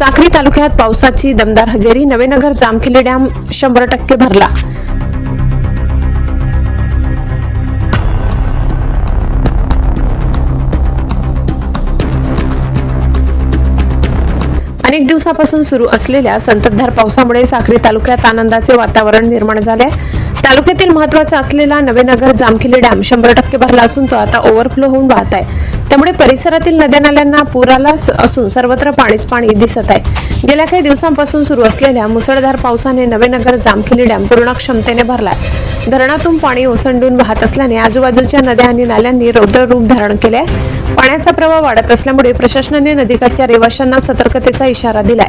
साक्री तालुक्यात पावसाची दमदार हजेरी. नवेनगर जामखेली डॅम शंभर टक्के भरला. अनेक दिवसापासून सुरू असलेल्या संततधार पावसामुळे साक्री तालुक्यात आनंदाचे वातावरण निर्माण झाले तालुक्यातील महत्त्वाचा असलेला नवेनगर जामखिले डॅम शंभर टक्के भरला असून तो आता ओव्हरफ्लो होऊन वाहत आहे. त्यामुळे परिसरातील नद्या नाल्यांना पूर आला असून सर्वत्र पाणीच पाणी दिसत आहे. गेल्या काही दिवसांपासून सुरू असलेल्या मुसळधार पावसाने नवेनगर जामखेली डॅम पूर्ण क्षमतेने भरलाय. धरणातून पाणी ओसंडून वाहत असल्याने आजूबाजूच्या नद्या आणि नाल्यांनी रौद्र रूप धारण केले आहे पाण्याचा प्रवाह वाढत असल्यामुळे प्रशासनाने नदीकाठच्या रहिवाशांना सतर्कतेचा इशारा दिलाय.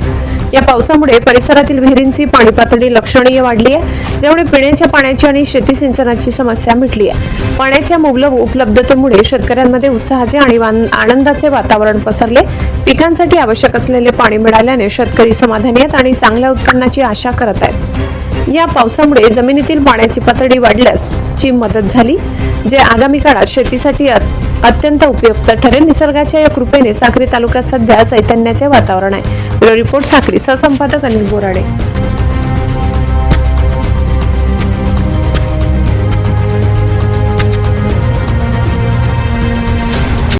या पावसामुळे परिसरातील विहिरींची पाणी पातळी लक्षणीय वाढली आहे ज्यामुळे पिण्याच्या पाण्याची आणि शेती सिंचनाची समस्या मिटली आहे पाण्याच्या मुबलक उपलब्धतेमुळे शेतकऱ्यांमध्ये उत्साहाचे आणि आनंदाचे वातावरण पसरले. पिकांसाठी आवश्यक असलेले पाणी मिळाल्याने शेतकरी समाधानी आहेत आणि चांगल्या उत्पन्नाची आशा करत आहेत. या पावसामुळे जमिनीतील पाण्याची पातळी वाढल्यास ची मदत झाली जे आगामी काळात शेतीसाठी अत्यंत उपयुक्त ठरेल. निसर्गाच्या या कृपेने साक्री तालुक्यात सध्या चैतन्याचे वातावरण आहे. ब्युरो रिपोर्ट साक्री सहसंपादक अनिल बोराडे.